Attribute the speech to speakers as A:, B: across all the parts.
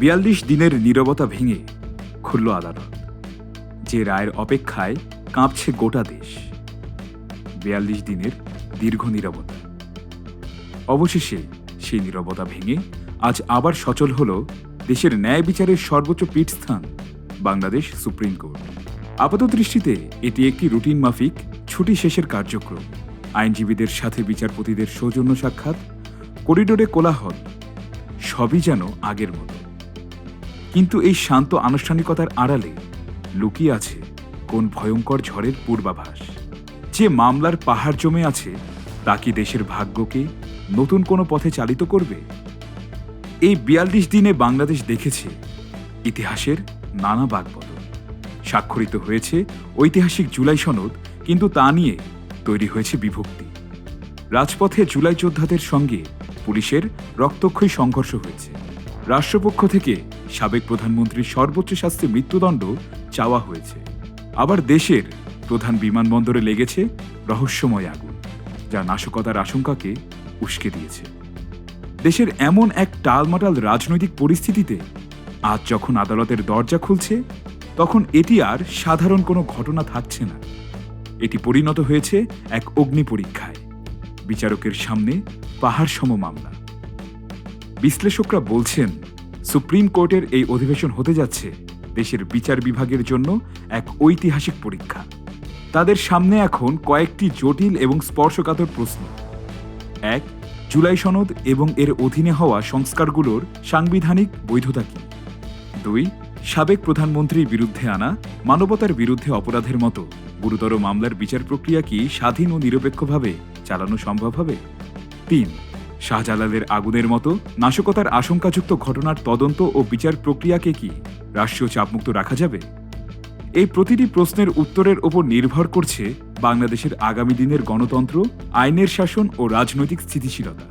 A: বিয়াল্লিশ দিনের নীরবতা ভেঙে খুলল আদালত, যে রায়ের অপেক্ষায় কাঁপছে গোটা দেশ। বিয়াল্লিশ দিনের দীর্ঘ নীরবতা। অবশেষে সেই নীরবতা ভেঙে আজ আবার সচল হল দেশের ন্যায় বিচারের সর্বোচ্চ পীঠস্থান, বাংলাদেশ সুপ্রিম কোর্ট। আপাত দৃষ্টিতে এটি একটি রুটিন মাফিক, ছুটি শেষের কার্যক্রম। আইনজীবীদের সাথে বিচারপতিদের সৌজন্য সাক্ষাৎ, করিডোরে কোলাহল, সবই যেন আগের মতো। কিন্তু এই শান্ত আনুষ্ঠানিকতার আড়ালে লুকিয়ে আছে কোন ভয়ঙ্কর ঝড়ের পূর্বাভাস। যে মামলার পাহাড় জমে আছে, তা কি দেশের ভাগ্যকে নতুন কোনো পথে চালিত করবে? এই বিয়াল্লিশ দিনে বাংলাদেশ দেখেছে ইতিহাসের নানা বাকবদল স্বাক্ষরিত হয়েছে ঐতিহাসিক জুলাই সনদ, কিন্তু তা নিয়ে তৈরি হয়েছে বিভক্তি। রাজপথে জুলাই যোদ্ধাদের সঙ্গে পুলিশের রক্তক্ষয়ী সংঘর্ষ হয়েছে। রাষ্ট্রপক্ষ থেকে সাবেক প্রধানমন্ত্রীর সর্বোচ্চ শাস্তি মৃত্যুদণ্ড চাওয়া হয়েছে। আবার দেশের প্রধান বিমানবন্দরে লেগেছে রহস্যময় আগুন, যা নাশকতার আশঙ্কাকে উস্কে দিয়েছে। দেশের এমন এক টালমাটাল রাজনৈতিক পরিস্থিতিতে আজ যখন আদালতের দরজা খুলছে, তখন এটি আর সাধারণ কোনো ঘটনা থাকছে না। এটি পরিণত হয়েছে এক অগ্নি পরীক্ষায়। বিচারকের সামনে পাহাড় সম মামলা। বিশ্লেষকরা বলছেন সুপ্রিম কোর্টের এই অধিবেশন হতে যাচ্ছে দেশের বিচার বিভাগের জন্য এক ঐতিহাসিক পরীক্ষা। তাদের সামনে এখন কয়েকটি জটিল এবং স্পর্শকাতর প্রশ্ন। এক, জুলাই সনদ এবং এর অধীনে হওয়া সংস্কারগুলোর সাংবিধানিক বৈধতা কি? দুই, সাবেক প্রধানমন্ত্রীর বিরুদ্ধে আনা মানবতার বিরুদ্ধে অপরাধের মতো গুরুতর মামলার বিচার প্রক্রিয়া কি স্বাধীন ও নিরপেক্ষভাবে চালানো সম্ভব হবে? তিন শাহজালালের আগুনের মতো নাশকতার আশঙ্কাযুক্ত ঘটনার তদন্ত ও বিচার প্রক্রিয়াকে কি রাষ্ট্রীয় চাপমুক্ত রাখা যাবে? এই প্রতিটি প্রশ্নের উত্তরের ওপর নির্ভর করছে বাংলাদেশের আগামী দিনের গণতন্ত্র, আইনের শাসন ও রাজনৈতিক স্থিতিশীলতা।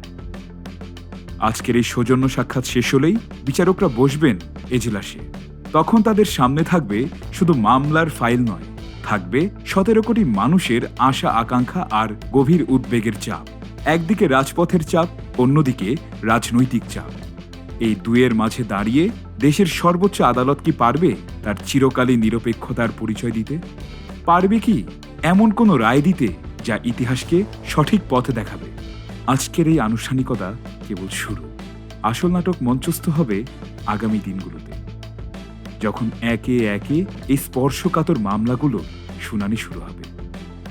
A: আজকের এই সৌজন্য সাক্ষাৎ শেষ হলেই বিচারকরা বসবেন এজলাসে। তখন তাদের সামনে থাকবে শুধু মামলার ফাইল নয়, থাকবে সতেরো কোটি মানুষের আশা আকাঙ্ক্ষা আর গভীর উদ্বেগের চাপ। একদিকে রাজপথের চাপ, অন্যদিকে রাজনৈতিক চাপ। এই দুয়ের মাঝে দাঁড়িয়ে দেশের সর্বোচ্চ আদালত কি পারবে তার চিরকালীন নিরপেক্ষতার পরিচয় দিতে? পারবে কি এমন কোনো রায় দিতে যা ইতিহাসকে সঠিক পথে দেখাবে? আজকের এই আনুষ্ঠানিকতা কেবল শুরু। আসল নাটক মঞ্চস্থ হবে আগামী দিনগুলোতে। যখন একে একে এই স্পর্শকাতর মামলাগুলো শুনানি শুরু হবে।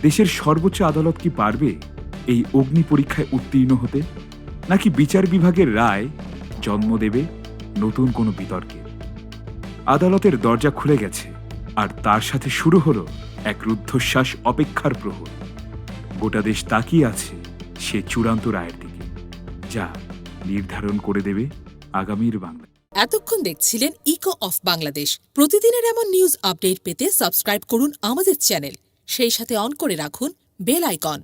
A: দেশের সর্বোচ্চ আদালত কি পারবে এই অগ্নি পরীক্ষায় উত্তীর্ণ হতে, নাকি বিচার বিভাগের রায় জন্ম দেবে নতুন কোনো বিতর্কে? আদালতের দরজা খুলে গেছে, আর তার সাথে শুরু হলো এক রুদ্ধশ্বাস অপেক্ষার প্রহর। গোটা দেশ তাকিয়ে আছে সে চূড়ান্ত রায়ের দিকে, যা নির্ধারণ করে দেবে আগামীর বাংলা।
B: এতক্ষণ দেখছিলেন ইকো অফ বাংলাদেশ প্রতিদিনের এমন নিউজ আপডেট পেতে সাবস্ক্রাইব করুন আমাদের চ্যানেল সেই সাথে অন করে রাখুন বেল আইকন